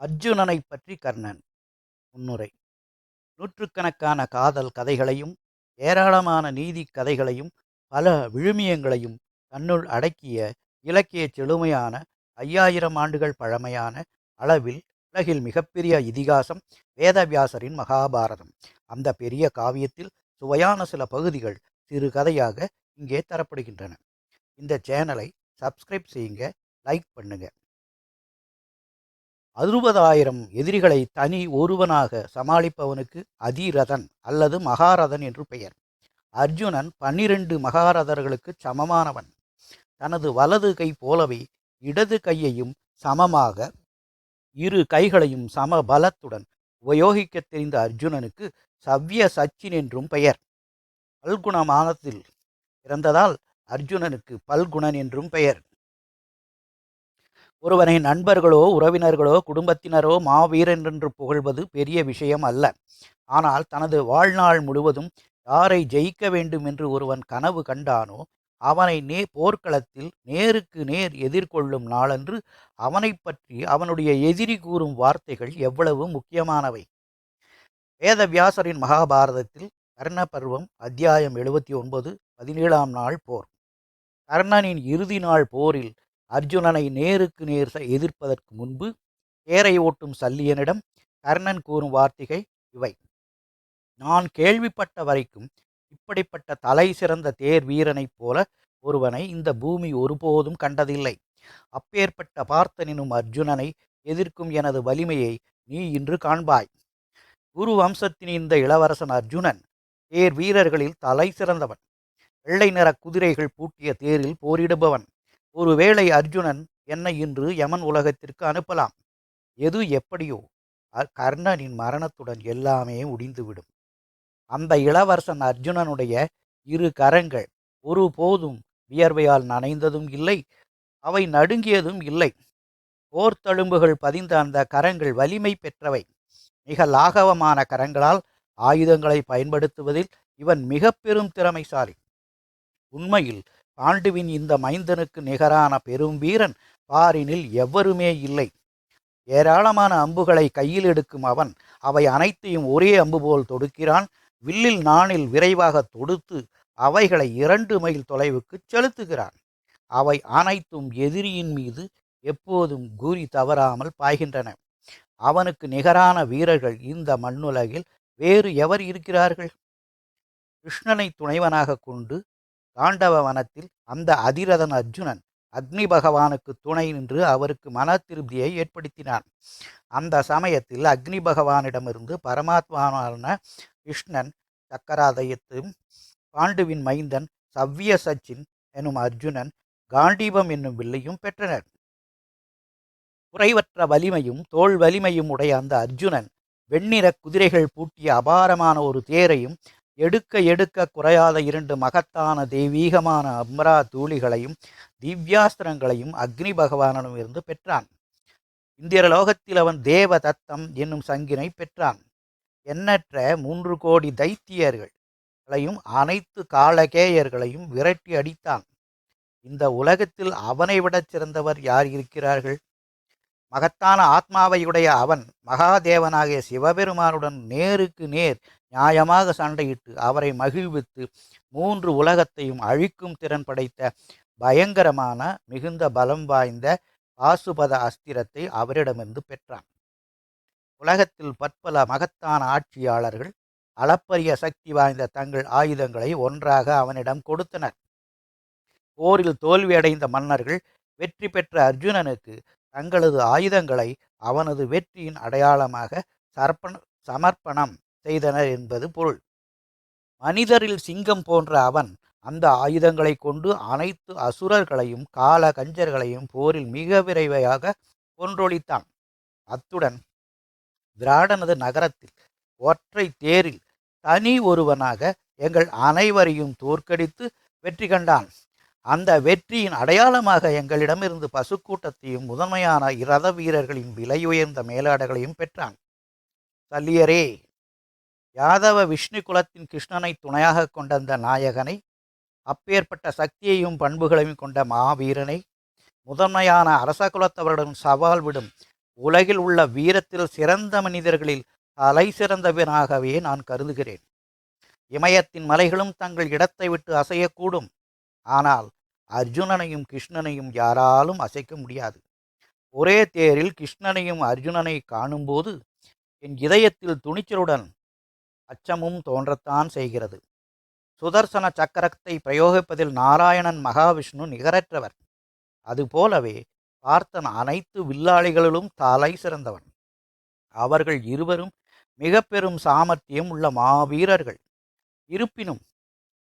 அர்ஜுனனைப் பற்றி கர்ணன். முன்னுரை. நூற்றுக்கணக்கான காதல் கதைகளையும் ஏராளமான நீதிக் கதைகளையும் பல விழுமியங்களையும் தன்னுள் அடக்கிய இலக்கியச் செழுமையான ஐயாயிரம் ஆண்டுகள் பழமையான அளவில் உலகில் மிகப்பெரிய இதிகாசம் வேதவியாசரின் மகாபாரதம். அந்த பெரிய காவியத்தில் சுவையான சில பகுதிகள் சிறு கதையாக இங்கே தரப்படுகின்றன. இந்த சேனலை சப்ஸ்கிரைப் செய்யுங்க லைக் பண்ணுங்கள் அறுபதாயிரம் எதிரிகளை தனி ஒருவனாக சமாளிப்பவனுக்கு அதிரதன் அல்லது மகாரதன் என்று பெயர். அர்ஜுனன் பன்னிரண்டு மகாரதர்களுக்கு சமமானவன். தனது வலது கை போலவே இடது கையையும் சமமாக இரு கைகளையும் சம பலத்துடன் உபயோகிக்க தெரிந்த அர்ஜுனனுக்கு சவ்ய சச்சின் என்றும் பெயர். பல்குணமானத்தில் பிறந்ததால் அர்ஜுனனுக்கு பல்குணன் என்றும் பெயர். ஒருவனை நண்பர்களோ உறவினர்களோ குடும்பத்தினரோ மாவீரன் என்று புகழ்வது பெரிய விஷயம் அல்ல. ஆனால் தனது வாழ்நாள் முழுவதும் யாரை ஜெயிக்க வேண்டும் என்று ஒருவன் கனவு கண்டானோ அவனை நே போர்க்களத்தில் நேருக்கு நேர் எதிர்கொள்ளும் நாளன்று அவனை பற்றி அவனுடைய எதிரி கூறும் வார்த்தைகள் எவ்வளவு முக்கியமானவை. வேதவியாசரின் மகாபாரதத்தில் கர்ண பருவம் அத்தியாயம் எழுபத்தி ஒன்பது பதினேழாம் நாள் போர். கர்ணனின் இறுதி நாள் போரில் அர்ஜுனனை நேருக்கு நேர் எதிர்ப்பதற்கு முன்பு தேரை ஓட்டும் சல்லியனிடம் கர்ணன் கூறும் வார்த்தைகள் இவை. நான் கேள்விப்பட்ட வரைக்கும் இப்படிப்பட்ட தலை சிறந்த தேர் வீரனைப் போல ஒருவனை இந்த பூமி ஒருபோதும் கண்டதில்லை. அப்பேற்பட்ட பார்த்தனினும் அர்ஜுனனை எதிர்க்கும் எனது வலிமையை நீ இன்று காண்பாய். குரு வம்சத்தின் இந்த இளவரசன் அர்ஜுனன் தேர் வீரர்களில் தலை சிறந்தவன். வெள்ளை நிற குதிரைகள் பூட்டிய தேரில் போரிடுபவன். ஒருவேளை அர்ஜுனன் என்னை இன்று யமன் உலகத்திற்கு அனுப்பலாம். எது எப்படியோ கர்ணனின் மரணத்துடன் எல்லாமே முடிந்துவிடும். அந்த இளவரசன் அர்ஜுனனுடைய இரு கரங்கள் ஒருபோதும் வியர்வையால் நனைந்ததும் இல்லை அவை நடுங்கியதும் இல்லை. போர்த்தழும்புகள் பதிந்த அந்த கரங்கள் வலிமை பெற்றவை. மிக லாகவமான கரங்களால் ஆயுதங்களை பயன்படுத்துவதில் இவன் மிக பெரும் திறமைசாலி. உண்மையில் பாண்டுவின் இந்த மைந்தனுக்கு நிகரான பெரும் வீரன் பாரினில் எவருமே இல்லை. ஏராளமான அம்புகளை கையில் எடுக்கும் அவன் அவை அனைத்தையும் ஒரே அம்பு போல் தொடுக்கிறான். வில்லில் நாணில் விரைவாக தொடுத்து அவைகளை இரண்டு மைல் தொலைவுக்கு செலுத்துகிறான். அவை அனைத்தும் எதிரியின் மீது எப்போதும் கூறி தவறாமல் பாய்கின்றன. அவனுக்கு நிகரான வீரர்கள் இந்த மண்ணுலகில் வேறு எவர் இருக்கிறார்கள்? கிருஷ்ணனை துணைவனாக கொண்டு தாண்டவ வனத்தில் அந்த அதிரதன் அர்ஜுனன் அக்னி பகவானுக்கு துணை நின்று அவருக்கு மன திருப்தியை ஏற்படுத்தினான். அந்த சமயத்தில் அக்னி பகவானிடமிருந்து பரமாத்மாவான கிருஷ்ணன் சக்கராதயத்தும் பாண்டுவின் மைந்தன் சவ்ய சச்சின் எனும் அர்ஜுனன் காண்டீபம் என்னும் வில்லையும் பெற்றனர். குறைவற்ற வலிமையும் தோல் வலிமையும் உடைய அந்த அர்ஜுனன் வெண்ணிற குதிரைகள் பூட்டிய அபாரமான ஒரு தேரையும் எடுக்க எடுக்க குறையாத இரண்டு மகத்தான தெய்வீகமான அம்ரா தூளிகளையும் திவ்யாஸ்திரங்களையும் அக்னி பகவானிடம் இருந்து பெற்றான். இந்திரலோகத்தில் அவன் தேவ தத்தம் என்னும் சங்கினை பெற்றான். எண்ணற்ற மூன்று கோடி தைத்தியர்களையும் அனைத்து காலகேயர்களையும் விரட்டி அடித்தான். இந்த உலகத்தில் அவனை விடச் சிறந்தவர் யார் இருக்கிறார்கள்? மகத்தான ஆத்மாவையுடைய அவன் மகாதேவனாகிய சிவபெருமானுடன் நேருக்கு நேர் நியாயமாக சண்டையிட்டு அவரை மகிழ்வித்து மூன்று உலகத்தையும் அழிக்கும் திறன் படைத்த பயங்கரமான மிகுந்த பலம் வாய்ந்த பாசுபத அஸ்திரத்தை அவரிடமிருந்து பெற்றான். உலகத்தில் பற்பல மகத்தான ஆட்சியாளர்கள் அளப்பரிய சக்தி வாய்ந்த தங்கள் ஆயுதங்களை ஒன்றாக அவனிடம் கொடுத்தனர். போரில் தோல்வியடைந்த மன்னர்கள் வெற்றி பெற்ற அர்ஜுனனுக்கு தங்களது ஆயுதங்களை அவனது வெற்றியின் அடையாளமாக சர்ப்பண சமர்ப்பணம் செய்தனர் என்பது பொருள். மனிதரில் சிங்கம் போன்ற அவன் அந்த ஆயுதங்களை கொண்டு அனைத்து அசுரர்களையும் கால கஞ்சர்களையும் போரில் மிக விரைவாக கொன்றொழித்தான். அத்துடன் விராடனது நகரத்தில் ஒற்றை தேரில் தனி ஒருவனாக எங்கள் அனைவரையும் தோற்கடித்து வெற்றி கண்டான். அந்த வெற்றியின் அடையாளமாக எங்களிடமிருந்து பசுக்கூட்டத்தையும் முதன்மையான இரத வீரர்களின் விலையுயர்ந்த மேலாடைகளையும் பெற்றான். சல்லியரே! யாதவ விஷ்ணு குலத்தின் கிருஷ்ணனை துணையாக கொண்ட அந்த நாயகனை அப்பேற்பட்ட சக்தியையும் பண்புகளையும் கொண்ட மாவீரனை முதன்மையான அரச குலத்தவரிடம் சவால் விடும் உலகில் உள்ள வீரத்தில் சிறந்த மனிதர்களில் தலை சிறந்தவனாகவே நான் கருதுகிறேன். இமயத்தின் மலைகளும் தங்கள் இடத்தை விட்டு அசையக்கூடும். ஆனால் அர்ஜுனனையும் கிருஷ்ணனையும் யாராலும் அசைக்க முடியாது. ஒரே தேரில் கிருஷ்ணனையும் அர்ஜுனனை காணும்போது என் இதயத்தில் துணிச்சலுடன் அச்சமும் தோன்றத்தான் செய்கிறது. சுதர்சன சக்கரத்தை பிரயோகிப்பதில் நாராயணன் மகாவிஷ்ணு நிகரற்றவர். அதுபோலவே பார்த்தன் அனைத்து வில்லாளிகளிலும் தலை சிறந்தவன். அவர்கள் இருவரும் மிக பெரும் சாமர்த்தியம் உள்ள மாவீரர்கள். இருப்பினும்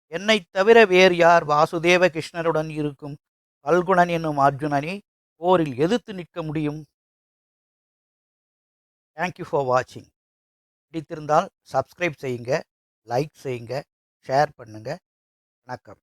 என்னைத் தவிர வேறு யார் வாசுதேவ கிருஷ்ணருடன் இருக்கும் பல்குணன் என்னும் அர்ஜுனனை போரில் எதிர்த்து நிற்க முடியும்? தேங்க்யூ ஃபார் வாட்சிங் பிடித்திருந்தால் சப்ஸ்கிரைப் செய்யுங்க லைக் செய்யுங்க ஷேர் பண்ணுங்கள் வணக்கம்.